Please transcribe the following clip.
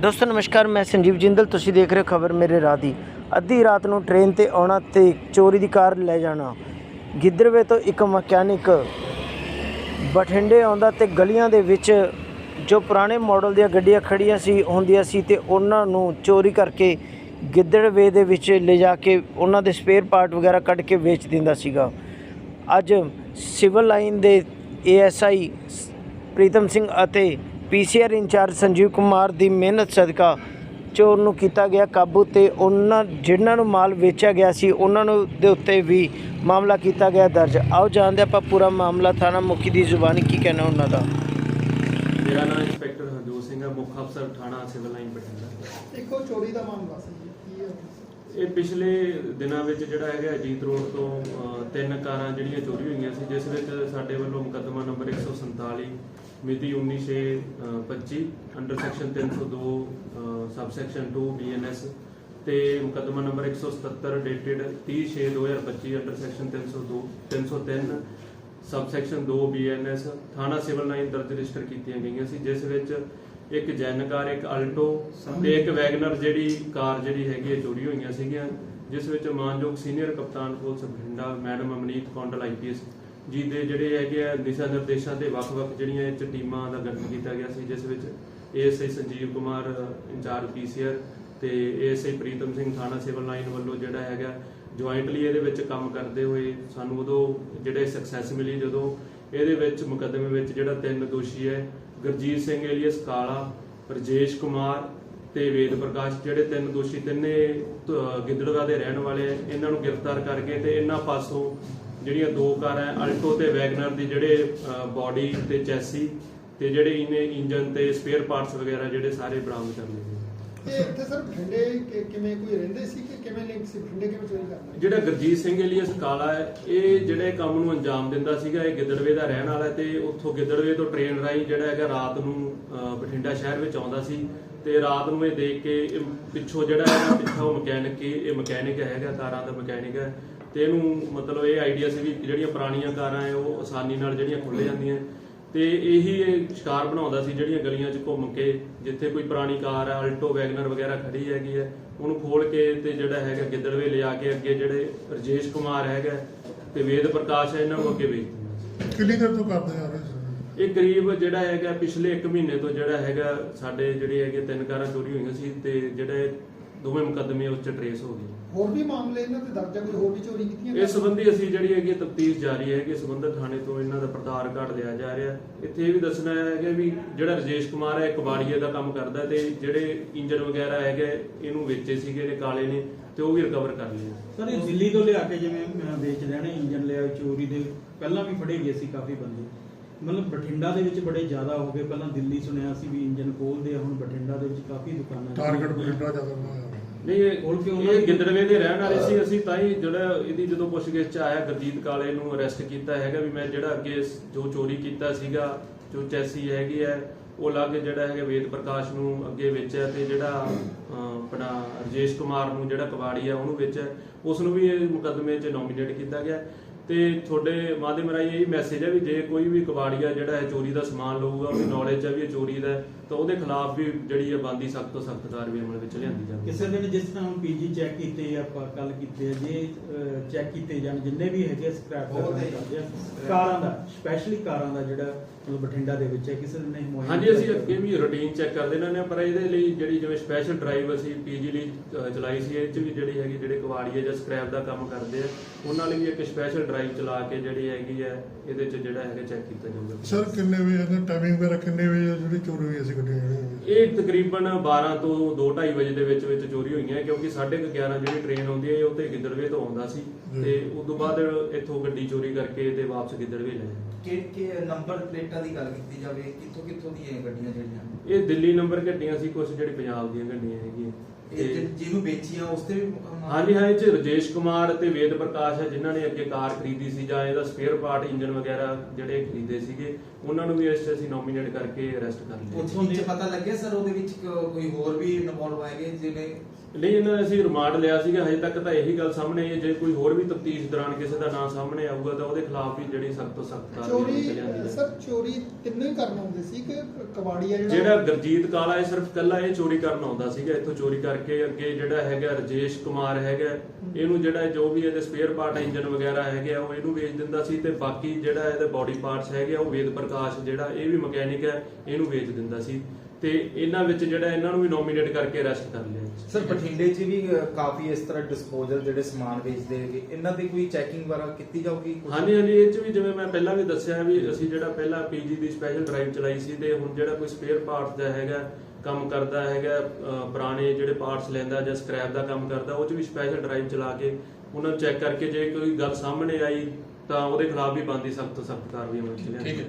ਦੋਸਤੋ, ਨਮਸਕਾਰ, ਮੈਂ ਸੰਜੀਵ ਜਿੰਦਲ। ਤੁਸੀਂ ਦੇਖ ਰਹੇ ਹੋ ਖਬਰ ਮੇਰੇ ਰਾਹ ਦੀ। ਅੱਧੀ ਰਾਤ ਨੂੰ ਟ੍ਰੇਨ ਤੇ ਆਉਣਾ ਤੇ ਚੋਰੀ ਦੀ ਕਾਰ ਲੈ ਜਾਣਾ। ਗਿੱਦੜਵੇ ਤੋਂ ਇੱਕ ਮਕੈਨਿਕ ਬਠਿੰਡੇ ਆਉਂਦਾ ਤੇ ਗਲੀਆਂ ਦੇ ਵਿੱਚ ਜੋ ਪੁਰਾਣੇ ਮਾਡਲ ਦੀਆਂ ਗੱਡੀਆਂ ਖੜੀਆਂ ਸੀ ਹੁੰਦੀਆਂ ਸੀ ਤੇ ਉਹਨਾਂ ਨੂੰ ਚੋਰੀ ਕਰਕੇ ਗਿੱਦੜਵੇ ਦੇ ਵਿੱਚ ਲਿਜਾ ਕੇ ਉਹਨਾਂ ਦੇ ਸਪੇਅਰ ਪਾਰਟ ਵਗੈਰਾ ਕੱਢ ਕੇ ਵੇਚ ਦਿੰਦਾ ਸੀਗਾ। ਅੱਜ ਸਿਵਲ ਲਾਈਨ ਦੇ ਏਐਸਆਈ ਪ੍ਰੀਤਮ ਸਿੰਘ ਅਤੇ ਪੀਸੀਆਰ ਇੰਚਾਰਜ ਸੰਜੀਵ ਕੁਮਾਰ ਦੀ ਮਿਹਨਤ ਸਦਕਾ ਚੋਰ ਨੂੰ ਕੀਤਾ ਗਿਆ ਕਾਬੂ ਤੇ ਉਹਨਾਂ ਜਿਨ੍ਹਾਂ ਨੂੰ ਮਾਲ ਵੇਚਿਆ ਗਿਆ ਸੀ ਉਹਨਾਂ ਨੂੰ ਦੇ ਉੱਤੇ ਵੀ ਮਾਮਲਾ ਕੀਤਾ ਗਿਆ ਦਰਜ। ਆਓ ਜਾਣਦੇ ਆਪਾਂ ਪੂਰਾ ਮਾਮਲਾ ਥਾਣਾ ਮੁਖੀ ਦੀ ਜ਼ੁਬਾਨੀ ਕੀ ਕਹਿਣਾ ਉਹਨਾਂ ਦਾ। ਮੇਰਾ ਨਾਮ ਇੰਸਪੈਕਟਰ ਹਰਜੋਤ ਸਿੰਘ ਹੈ ਮੁੱਖ ਅਫਸਰ ਥਾਣਾ ਸਿਵਲ ਲਾਈਨ ਬਠਿੰਡਾ। ਇੱਕੋ ਚੋਰੀ ਦਾ ਮਾਮਲਾ ਸੀ। ਕੀ ਹੈ? ਇਹ ਪਿਛਲੇ ਦਿਨਾਂ ਵਿੱਚ ਜਿਹੜਾ ਹੈਗਾ ਅਜੀਤ ਰੋਡ ਤੋਂ ਤਿੰਨ ਕਾਰਾਂ ਜਿਹੜੀਆਂ ਚੋਰੀ ਹੋਈਆਂ ਸੀ, ਜਿਸ ਵਿੱਚ ਸਾਡੇ ਵੱਲੋਂ ਮੁਕੱਦਮਾ ਨੰਬਰ 147 ਮਿਤੀ 19/25 under section 302 sub section 2 BNS ਤੇ ਮੁਕੱਦਮਾ number 177 dated 30/6/2025 under section 302 303 sub section 2 BNS ਥਾਣਾ ਸਿਵਲ ਲਾਈਨ ਦਰਜ ਰਜਿਸਟਰ ਕੀਤੀਆਂ ਗਈਆਂ ਸੀ, ਜਿਸ ਵਿੱਚ ਇੱਕ ਜੈਨ ਕਾਰ ਇੱਕ ਅਲਟੋ ਤੇ ਇੱਕ ਵੈਗਨਰ ਜਿਹੜੀ ਕਾਰ ਜਿਹੜੀ ਹੈਗੀ ਹੈ ਚੋਰੀ ਹੋਈਆਂ ਸੀਗੀਆਂ, ਜਿਸ ਵਿੱਚ ਮਾਨਯੋਗ ਸੀਨੀਅਰ ਕਪਤਾਨ police Bathinda, madam Amneet Kondal IPS ji ਦੇ ਜਿਹੜੇ ਹੈਗੇ ਆ, ਦਿਸ਼ਾ ਨਿਰਦੇਸ਼ਾਂ ਤੇ ਵੱਖ-ਵੱਖ ਜਿਹੜੀਆਂ ਇਹ 'ਚ ਟੀਮਾਂ ਦਾ ਗਠਨ ਕੀਤਾ ਗਿਆ ਸੀ, ਜਿਸ ਵਿੱਚ ASI Sanjeev Kumar incharge PCR ਤੇ ਏਐਸਆਈ ਪ੍ਰੀਤਮ ਸਿੰਘ ਥਾਣਾ ਸਿਵਲ ਲਾਈਨ ਵੱਲੋਂ ਜਿਹੜਾ ਹੈਗਾ, ਜੁਆਇੰਟਲੀ ਇਹਦੇ ਵਿੱਚ ਕੰਮ ਕਰਦੇ ਹੋਏ ਸਾਨੂੰ ਉਦੋਂ ਜਿਹੜੇ ਸਕਸੈਸ ਮਿਲੀ ਜਦੋਂ, ਇਹਦੇ ਵਿੱਚ ਮੁਕੱਦਮੇ ਵਿੱਚ ਜਿਹੜਾ ਤਿੰਨ ਦੋਸ਼ੀ ਹੈ ਗੁਰਜੀਤ ਸਿੰਘ ਏਲੀਅਸ, ਕਾਲਾ ਰਜੇਸ਼ ਕੁਮਾਰ ਤੇ ਵੇਦ ਪ੍ਰਕਾਸ਼, ਜਿਹੜੇ ਤਿੰਨ ਦੋਸ਼ੀ ਤਿੰਨੇ ਧ- ਗਿੱਦੜਵਾ ਦੇ ਰਹਿਣ ਵਾਲੇ ਆ, ਇਹਨਾਂ ਨੂੰ ਗ੍ਰਿਫਤਾਰ ਕਰਕੇ ਤੇ ਇਹਨਾਂ ਪਾਸੋਂ ਜਿਹੜੀਆਂ ਦੋ ਕਾਰਾਂ ਅਲਟੋ ਤੇ ਵੈਗਨਰ ਦੀ ਜਿਹੜੇ ਬਾਡੀ ਤੇ ਚੈਸੀ ਤੇ ਜਿਹੜੇ ਇਹਨੇ ਇੰਜਨ ਤੇ ਸਪੇਅਰ ਪਾਰਟਸ ਵਗੈਰਾ ਜਿਹੜੇ ਸਾਰੇ ਬਰਾਮਦ ਕਰ ਲਏ ਇਹ ਇੱਥੇ ਸਰ ਬਠਿੰਡੇ ਕਿਵੇਂ ਕੋਈ ਰਹਿੰਦੇ ਸੀ ਕਿ ਕਿਵੇਂ ਲਿੰਕ ਸੀ? ਬਠਿੰਡੇ ਕਿਵੇਂ ਚੋਰੀ ਕਰਨਾ? ਜਿਹੜਾ ਗੁਰਜੀਤ ਸਿੰਘ ਏਲੀਅਸ ਕਾਲਾ ਹੈ, ਇਹ ਜਿਹੜੇ ਕੰਮ ਨੂੰ ਅੰਜਾਮ ਦਿੰਦਾ ਸੀਗਾ, ਇਹ ਗਿੱਦੜਵੇ ਦਾ ਰਹਿਣ ਵਾਲਾ ਤੇ ਉੱਥੋਂ ਗਿੱਦੜਵੇ ਤੋਂ ਟ੍ਰੇਨ ਰਾਹੀਂ ਜਿਹੜਾ ਹੈਗਾ ਰਾਤ ਨੂੰ ਬਠਿੰਡਾ ਸ਼ਹਿਰ ਵਿੱਚ ਆਉਂਦਾ ਸੀ ਤੇ ਰਾਤ ਨੂੰ ਇਹ ਦੇਖ ਕੇ ਪਿੱਛੋਂ ਜਿਹੜਾ ਹੈਗਾ, ਪਿੱਛੋਂ ਮਕੈਨਿਕ, ਇਹ ਮਕੈਨਿਕ ਹੈਗਾ ਕਾਰਾਂ ਦਾ ਮਕੈਨਿਕ ਹੈ ਤੇ ਇਹਨੂੰ ਮਤਲਬ ਇਹ ਆਈਡੀਆ ਸੀ ਵੀ ਜਿਹੜੀਆਂ ਪੁਰਾਣੀਆਂ ਕਾਰਾਂ ਹੈ, ਉਹ ਆਸਾਨੀ ਨਾਲ ਜਿਹੜੀਆਂ ਖੁੱਲ ਜਾਂਦੀਆਂ। ਤੇ ਇਹੀ ਇਹ ਸ਼ਿਕਾਰ ਬਣਾਉਂਦਾ ਸੀ ਜਿਹੜੀਆਂ ਗਲੀਆਂ 'ਚ ਘੁੰਮ ਕੇ ਜਿੱਥੇ ਕੋਈ ਪੁਰਾਣੀ ਕਾਰ ਹੈ ਅਲਟੋ ਵੈਗਨਰ ਵਗੈਰਾ ਖੜੀ ਹੈਗੀ ਹੈ ਉਹਨੂੰ ਖੋਲ ਕੇ ਤੇ ਜਿਹੜਾ ਹੈਗਾ ਗਿੱਦੜਵੇ ਲਿਆ ਕੇ ਅੱਗੇ ਜਿਹੜੇ ਰਜੇਸ਼ ਕੁਮਾਰ ਹੈਗਾ ਤੇ ਵੇਦ ਪ੍ਰਕਾਸ਼ ਹੈ ਇਹਨਾਂ ਨੂੰ ਅੱਗੇ ਸੀ ਕਿੰਨੀ ਦੇਰ ਤੋਂ ਕਰਦੇ ਆ ਰਹੇ ਸੀ ਇਹ ਕਰੀਬ ਜਿਹੜਾ ਹੈਗਾ ਪਿਛਲੇ 1 ਮਹੀਨੇ ਤੋਂ ਜਿਹੜਾ ਹੈਗਾ ਸਾਡੇ ਜਿਹੜੇ ਹੈਗੇ ਤਿੰਨ ਕਾਰਾਂ ਚੋਰੀ ਹੋਈਆਂ ਸੀ ਤੇ ਜਿਹੜੇ ਦੋਵੇਂ ਮੁਕੱਦਮੇ ਉਸ ਚ ਟਰੇਸ ਹੋ ਗਏ। ਹੋਰ ਵੀ ਮਾਮਲੇ ਇਹਨਾਂ ਤੇ ਦਰਜ ਹੈ ਕੋਈ ਹੋਰ ਵੀ ਚੋਰੀ ਕੀਤੀਆਂ ਇਸ ਸੰਬੰਧੀ ਅਸੀਂ ਜਿਹੜੀ ਹੈਗੀ ਤਫਤੀਸ਼ ਜਾਰੀ ਹੈ ਕਿ ਸੰਬੰਧਿਤ ਥਾਣੇ ਤੋਂ ਇਹਨਾਂ ਦਾ ਪ੍ਰਧਾਰ ਕਾਰਡ ਲਿਆ ਜਾ ਰਿਹਾ। ਇੱਥੇ ਇਹ ਵੀ ਦੱਸਣਾ ਹੈ ਕਿ ਵੀ ਜਿਹੜਾ ਰਜੇਸ਼ ਕੁਮਾਰ ਹੈ ਕਬਾੜੀਏ ਦਾ ਕੰਮ ਕਰਦਾ ਤੇ ਜਿਹੜੇ ਇੰਜਨ ਵਗੈਰਾ ਹੈਗੇ ਇਹਨੂੰ ਵੇਚੇ ਸੀਗੇ ਨੇ ਕਾਲੇ ਨੇ ਤੇ ਉਹ ਵੀ ਰਿਕਵਰ ਕਰ ਲਏ ਸਰ ਇਹ ਦਿੱਲੀ ਤੋਂ ਲਿਆ ਕੇ ਜਿਵੇਂ ਅਹ, ਵੇਚ ਰਹੇ ਨੇ ਇੰਜਨ ਲਿਆ ਚੋਰੀ ਦੇ ਪਹਿਲਾਂ ਵੀ ਫੜੇ ਗਏ ਸੀ ਕਾਫੀ ਬੰਦੇ। ਮਤਲਬ ਬਠਿੰਡਾ ਦੇ ਵਿੱਚ ਬੜੇ ਜ਼ਿਆਦਾ ਹੋ ਗਏ। ਪਹਿਲਾਂ ਦਿੱਲੀ ਸੁਣਿਆ ਸੀ ਵੀ ਇੰਜਨ ਖੋਲਦੇ ਆ ਹੁਣ ਬਠਿੰਡਾ ਦੇ ਵਿੱਚ ਕਾਫੀ ਦੁਕਾਨਾਂ ਨੇ। ਟਾਰਗੇਟ ਬਠਿੰਡਾ ਜ਼ਿਆਦਾ ਬਣਾਇਆ ਨਹੀਂ ਇਹ ਖੋਲ ਕੇ ਉਹਨਾਂ ਇਹ ਦੀ- ਗਿੱਦੜਵੇ ਦੇ ਰਹਿਣ ਵਾਲੇ ਸੀ। ਅਸੀਂ ਤਾਂ ਹੀ ਜਿਹੜਾ ਇਹਦੀ ਜਦੋਂ ਪੁੱਛਗਿੱਛ ਚ ਆਇਆ ਗੁਰਜੀਤ ਕਾਲੇ ਨੂੰ ਅਰੈਸਟ ਕੀਤਾ ਹੈਗਾ ਵੀ ਮੈਂ ਜਿਹੜਾ ਅੱਗੇ ਜੋ ਚੋਰੀ ਕੀਤਾ ਸੀਗਾ ਜੋ ਚੈਸੀ ਹੈਗੀ ਹੈ ਉਹ ਲੱਗ ਜਿਹੜਾ ਹੈਗਾ ਵੇਦ ਪ੍ਰਕਾਸ਼ ਨੂੰ ਅੱਗੇ ਵੇਚਿਆ ਤੇ ਜਿਹੜਾ ਆਪਣਾ ਰਜੇਸ਼ ਕੁਮਾਰ ਨੂੰ ਜਿਹੜਾ ਕਬਾੜੀ ਆ ਉਹਨੂੰ ਵੇਚਿਆ। ਉਸ ਨੂੰ ਵੀ ਇਹ ਮੁਕੱਦਮੇ 'ਚ ਨੋਮੀਨੇਟ ਕੀਤਾ ਗਿਆ। ਤੇ ਤੁਹਾਡੇ ਮਾਧਿਅਮ ਰਾਹੀਂ ਇਹ ਮੈਸੇਜ ਹੈ ਵੀ ਜੇ ਕੋਈ ਵੀ ਕਬਾੜੀਆ ਜਿਹੜਾ ਹੈ ਚੋਰੀ ਦਾ ਸਮਾਨ ਲਊਗਾ ਉਹਦੀ ਨੌਲੇਜ ਹੈ ਵੀ ਇਹ ਚੋਰੀ ਦਾ ਹੈ, ਤਾਂ ਉਹਦੇ ਖਿਲਾਫ ਵੀ ਜਿਹੜੀ ਹੈ ਬੰਦੀ ਸਖਤ ਤੋਂ ਸਖਤ ਕਾਰਵਾਈ ਅਮਲ ਵਿੱਚ ਲਿਆਂਦੀ ਜਾਵੇ ਕਿਸੇ ਦਿਨ ਜਿਸ ਤਰ੍ਹਾਂ ਹੁਣ ਪੀਜੀ ਚੈੱਕ ਕੀਤੇ ਆ, ਆਪਾਂ ਕੱਲ ਕੀਤੇ ਆ, ਜੇ ਚੈੱਕ ਕੀਤੇ ਜਾਣ ਜਿੰਨੇ ਵੀ ਹੈਗੇ ਸਕ੍ਰੈਪ ਕਰਦੇ ਆ ਕਾਰਾਂ ਦਾ ਸਪੈਸ਼ਲੀ ਕਾਰਾਂ ਦਾ ਜਿਹੜਾ ਮਤਲਬ ਬਠਿੰਡਾ ਦੇ ਵਿੱਚ ਹੈ ਕਿਸੇ ਦਿਨ ਨਹੀਂ ਮੁਹੱਈਆ ਹਾਂਜੀ ਅਸੀਂ ਅੱਗੇ ਵੀ ਰੂਟੀਨ ਚੈੱਕ ਕਰਦੇ ਰਹਿੰਦੇ ਹਾਂ ਪਰ ਇਹਦੇ ਲਈ ਜਿਹੜੀ ਜਿਵੇਂ ਸਪੈਸ਼ਲ ਡਰਾਈਵ ਅਸੀਂ ਪੀਜੀ ਲਈ ਅ, ਚਲਾਈ ਸੀ ਇਹ ਚ ਵੀ ਜਿਹੜੀ ਹੈਗੀ ਜਿਹੜੇ ਕਵਾੜੀਏ ਜਾਂ ਸਕ੍ਰੈਪ ਦਾ ਕੰਮ ਕਰਦੇ ਆ ਉਹਨਾਂ ਲਈ ਵੀ ਇੱਕ ਸਪੈਸ਼ਲ ਡਰਾਈਵ ਚਲਾ ਕੇ ਜਿਹੜੀ ਹੈਗੀ ਹੈ ਇਹਦੇ ਚ ਜਿਹੜਾ ਹੈਗਾ ਚੈੱਕ ਕੀਤਾ ਜਾਊਗਾ। ਸਰ ਕਿੰਨੇ ਵਜੇ ਇਹਦਾ ਟਾਈਮਿੰਗ ਵਗੈਰਾ ਕਿੰਨੇ ਵਜੇ ਆ ਜਿਹੜੀ ਚੋਰੀ ਹੋਈ ਸੀ ਗੱਡੀਆਂ ਜਿਹੜੀਆਂ ਇਹ ਤਕਰੀਬਨ 12 ਤੋਂ 2:30 ਵਜੇ ਦੇ ਵਿੱਚ ਵਿੱਚ ਚੋਰੀ ਹੋਈਆਂ ਕਿਉਂਕਿ 11:30 ਜਿਹੜੀ ਟ੍ਰੇਨ ਆਉਂਦੀ ਹੈ ਇਹ ਉੱਤੇ ਗਿੱਦੜਵੇ ਤੋਂ ਆਉਂਦਾ ਸੀ। ਤੇ ਉਸ ਤੋਂ ਬਾਅਦ ਇੱਥੋਂ ਗੱਡੀ ਚੋਰੀ ਕਰਕੇ ਤੇ ਵਾਪਸ ਗਿੱਦੜਵੇ ਲੈ ਜਾਂਦੇ ਕਿ ਕਿ ਨੰਬਰ ਪਲੇਟਾਂ ਦੀ ਗੱਲ ਕੀਤੀ ਜਾਵੇ ਕਿੱਥੋਂ ਕਿੱਥੋਂ ਦੀਆਂ ਇਹ ਗੱਡੀਆਂ ਜਿਹੜੀਆਂ? ਇਹ ਦਿੱਲੀ ਨੰਬਰ ਗੱਡੀਆਂ ਸੀ ਕੁਝ ਜਿਹੜੀ ਪੰਜਾਬ ਦੀਆਂ ਗੱਡੀਆਂ ਹੈਗੀਆਂ। ਇਹ ਜਿਹਨੂੰ ਵੇਚੀਆਂ ਉਸ ਤੇ ਵੀ ਹਾਂਜੀ ਹਾਂ ਇਹ ਚ ਰਜੇਸ਼ ਕੁਮਾਰ ਤੇ ਵੇਦ ਪ੍ਰਕਾਸ਼ ਹੈ ਜਿਨ੍ਹਾਂ ਨੇ ਅੱਗੇ ਕਾਰ ਖਰੀਦੀ ਸੀ ਜਾਂ ਇਹਦਾ ਸਪੇਅਰ ਪਾਰਟ ਇੰਜਨ ਵਗੈਰਾ ਜਿਹੜੇ ਖਰੀਦੇ ਸੀਗੇ ਉਹਨਾਂ ਨੂੰ ਵੀ ਇਸ 'ਚ ਅਸੀਂ ਨੋਮੀਨੇਟ ਕਰਕੇ ਅਰੈਸਟ ਕਰ ਲਿਆ। ਪੁੱਛ ਵਿੱਚ ਪਤਾ ਲੱਗਿਆ ਸਰ ਉਹਦੇ ਵਿੱਚ ਕੋ- ਕੋਈ ਹੋਰ ਵੀ ਇਨਵੋਲਵ ਹੈਗੇ ਜਿਵੇਂ ਨਹੀਂ ਇਹਨਾਂ ਨੇ ਅਸੀਂ ਰਿਮਾਂਡ ਲਿਆ ਸੀਗਾ ਹਜੇ ਤੱਕ ਤਾਂ ਇਹੀ ਗੱਲ ਸਾਹਮਣੇ ਆਈ ਹੈ। ਜੇ ਕੋਈ ਹੋਰ ਵੀ ਤਫਤੀਸ਼ ਦੌਰਾਨ ਕਿਸੇ ਦਾ ਨਾਂ ਸਾਹਮਣੇ ਆਊਗਾ ਤਾਂ ਉਹਦੇ ਖਿਲਾਫ ਵੀ ਜਿਹੜੀ ਸਖਤ ਤੋਂ ਸਖਤ ਕਾਰਵਾਈ ਚੋਰੀ ਕੀਤੀ ਜਾਂਦੀ ਹੈ। ਸਰ ਚੋਰੀ ਤਿੰਨੇ ਹੀ ਕਰਨ ਆਉਂਦੇ ਸੀ ਕਿ ਕਬਾੜੀਆ ਜਿਹੜਾ? ਜਿਹੜਾ ਗਰਜੀਤ ਕਾਲਾ ਇਹ ਸਿਰਫ ਕੱਲਾ ਇਹ ਚੋਰੀ ਕਰਨ ਆਉਂਦਾ ਸੀਗਾ। ਇੱਥੋਂ ਚੋਰੀ ਕਰਕੇ ਅੱਗੇ ਜਿਹੜਾ ਹੈਗਾ ਰਜੇਸ਼ ਕੁਮਾਰ ਹੈਗਾ ਇਹਨੂੰ ਜਿਹੜਾ ਜੋ ਵੀ ਇਹਦੇ ਸਪੇਅਰ ਪਾਰਟ ਇੰਜਨ ਵਗੈਰਾ ਹੈਗੇ ਆ ਉਹ ਇਹਨੂੰ ਵੇਚ ਦਿੰਦਾ ਸੀ ਤੇ ਬਾਕੀ ਜਿਹੜਾ ਇਹਦੇ ਬਾਡੀ ਪਾਰਟਸ ਹੈਗੇ ਆ ਉਹ ਵੇਦ ਪ੍ਰਕਾਸ਼ ਜਿਹੜਾ ਇਹ ਵੀ ਮਕੈਨਿਕ ਹੈ ਇਹਨੂੰ ਵੇਚ ਦਿੰਦਾ ਸੀ। ਤੇ ਇਹਨਾਂ ਵਿੱਚ ਜਿਹੜਾ ਇਹਨਾਂ ਨੂੰ ਵੀ ਨੋਮੀਨੇਟ ਕਰਕੇ ਅਰੈਸਟ ਕਰ ਲਿਆ ਸਰ ਬਠਿੰਡੇ 'ਚ ਵੀ ਅ, ਕਾਫੀ ਇਸ ਤਰ੍ਹਾਂ ਡਿਸਪੋਜ਼ਲ ਜਿਹੜੇ ਸਮਾਨ ਵੇਚਦੇ ਹੈਗੇ ਇਹਨਾਂ ਦੀ ਕੋਈ ਚੈਕਿੰਗ ਵਗੈਰਾ ਕੀਤੀ ਜਾਊਗੀ? ਕੁਛ? ਹਾਂਜੀ ਹਾਂਜੀ ਇਹ ਚ ਵੀ ਜਿਵੇਂ ਮੈਂ ਪਹਿਲਾਂ ਵੀ ਦੱਸਿਆ ਵੀ ਅਸੀਂ ਜਿਹੜਾ ਪਹਿਲਾਂ ਪੀਜੀ ਦੀ ਸਪੈਸ਼ਲ ਡਰਾਈਵ ਚਲਾਈ ਸੀ ਤੇ ਹੁਣ ਜਿਹੜਾ ਕੋਈ ਸਪੇਅਰ ਪਾਰਟਸ ਦਾ ਹੈਗਾ ਕੰਮ ਕਰਦਾ ਹੈਗਾ ਅਹ ਪੁਰਾਣੇ ਜਿਹੜੇ ਪਾਰਟਸ ਲੈਂਦਾ ਜਾਂ ਸਕ੍ਰੈਪ ਦਾ ਕੰਮ ਕਰਦਾ ਉਹ ਚ ਵੀ ਸਪੈਸ਼ਲ ਡਰਾਈਵ ਚਲਾ ਕੇ ਉਹਨਾਂ ਨੂੰ ਚੈੱਕ ਕਰਕੇ ਜੇ ਕੋਈ ਗੱਲ ਸਾਹਮਣੇ ਆਈ ਤਾਂ ਉਹਦੇ ਖਿਲਾਫ ਵੀ ਬੰਦੀ ਸਖਤ ਤੋਂ ਸਖਤ ਕਾਰਵਾਈ ਹੋਣੀ ਚਾਹੀਦੀ ਹੈ।